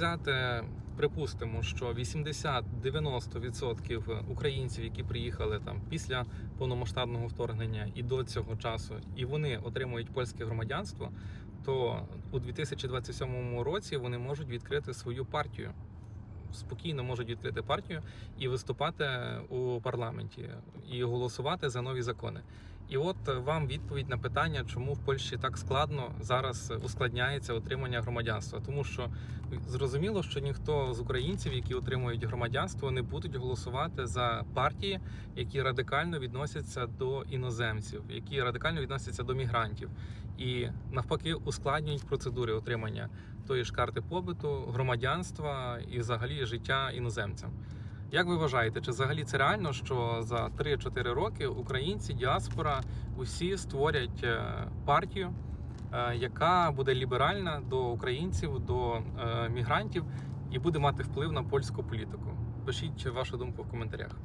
взяти, припустимо, що 80-90% українців, які приїхали там після повномасштабного вторгнення і до цього часу, і вони отримують польське громадянство, то у 2027 році вони можуть відкрити свою партію. Спокійно можуть відкрити партію і виступати у парламенті і голосувати за нові закони. І от вам відповідь на питання, чому в Польщі так складно зараз ускладняється отримання громадянства. Тому що зрозуміло, що ніхто з українців, які отримують громадянство, не будуть голосувати за партії, які радикально відносяться до іноземців, які радикально відносяться до мігрантів, і навпаки ускладнюють процедури отримання тої ж карти побиту, громадянства і взагалі життя іноземцям. Як ви вважаєте, чи взагалі це реально, що за 3-4 роки українці, діаспора, усі створять е, партію, е, яка буде ліберальна до українців, до е, мігрантів і буде мати вплив на польську політику? Пишіть вашу думку в коментарях.